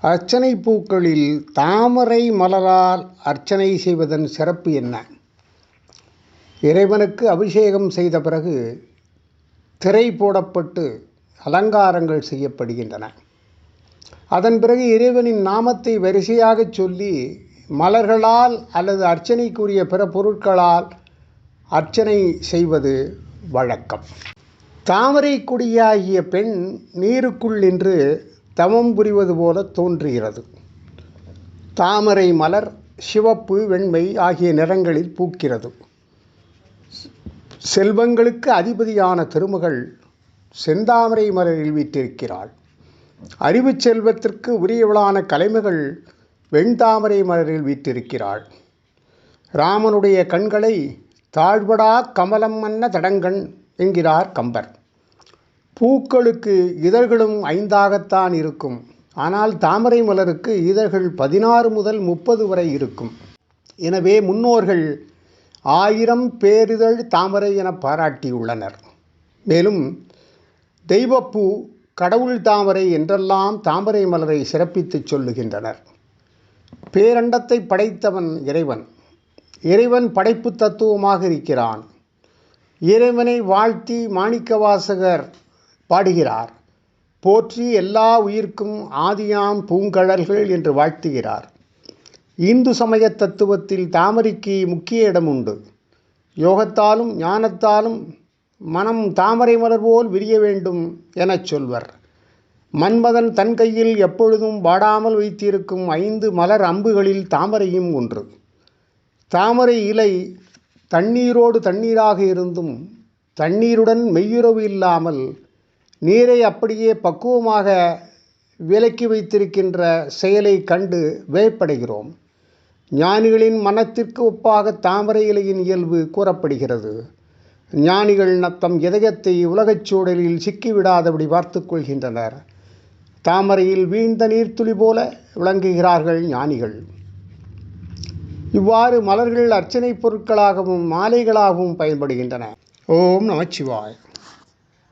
அர்ச்சனை பூக்களில் தாமரை மலரால் அர்ச்சனை செய்வதன் சிறப்பு என்ன? இறைவனுக்கு அபிஷேகம் செய்த பிறகு திரை போடப்பட்டு அலங்காரங்கள் செய்யப்படுகின்றன. அதன் பிறகு இறைவனின் நாமத்தை வரிசையாகச் சொல்லி மலர்களால் அல்லது அர்ச்சனைக்குரிய பிற பொருட்களால் அர்ச்சனை செய்வது வழக்கம். தாமரை கொடியாகிய பெண் நீருக்குள் நின்று தவம் புரிவது போல தோன்றுகிறது. தாமரை மலர் சிவப்பு வெண்மை ஆகிய நிறங்களில் பூக்கிறது. செல்வங்களுக்கு அதிபதியான திருமகள் செந்தாமரை மலரில் வீற்றிருக்கிறாள். அறிவு செல்வத்திற்கு உரியவளான கலைமகள் வெண்தாமரை மலரில் வீற்றிருக்கிறாள். ராமனுடைய கண்களை தாழ்வடா கமலம் மன்ன தடங்கண் என்கிறார் கம்பர். பூக்களுக்கு இதழ்களும் ஐந்தாகத்தான் இருக்கும். ஆனால் தாமரை மலருக்கு இதழ்கள் பதினாறு முதல் முப்பது வரை இருக்கும். எனவே முன்னோர்கள் ஆயிரம் பேரிதழ் தாமரை என பாராட்டியுள்ளனர். மேலும் தெய்வப்பூ கடவுள் தாமரை என்றெல்லாம் தாமரை மலரை சிறப்பித்துச் சொல்லுகின்றனர். பேரண்டத்தை படைத்தவன் இறைவன். இறைவன் படைப்பு தத்துவமாக இருக்கிறான். இறைவனை வாழ்த்தி மாணிக்கவாசகர் பாடுகிறார். போற்றி எல்லா உயிர்க்கும் ஆதியாம் பூங்கழல்கள் என்று வாழ்த்துகிறார். இந்து சமய தத்துவத்தில் தாமரைக்கு முக்கிய இடம் உண்டு. யோகத்தாலும் ஞானத்தாலும் மனம் தாமரை மலர் போல் விரிய வேண்டும் எனச் சொல்வர். மன்மதன் தன் கையில் எப்பொழுதும் வாடாமல் வைத்திருக்கும் ஐந்து மலர் அம்புகளில் தாமரையும் ஒன்று. தாமரை இலை தண்ணீரோடு தண்ணீராக இருந்தும் தண்ணீருடன் மெய்யுறவு இல்லாமல் நீரை அப்படியே பக்குவமாக விலக்கி வைத்திருக்கின்ற செயலை கண்டு வியப்படைகிறோம். ஞானிகளின் மனத்திற்கு ஒப்பாக தாமரை இலையின் இயல்பு கூறப்படுகிறது. ஞானிகள் தம் இதயத்தை உலகச் சூழலில் சிக்கிவிடாதபடி பார்த்து கொள்கின்றனர். தாமரையில் வீழ்ந்த நீர்த்துளி போல விளங்குகிறார்கள் ஞானிகள். இவ்வாறு மலர்கள் அர்ச்சனை பொருட்களாகவும் மாலைகளாகவும் பயன்படுகின்றன. ஓம் நமச்சிவாய்.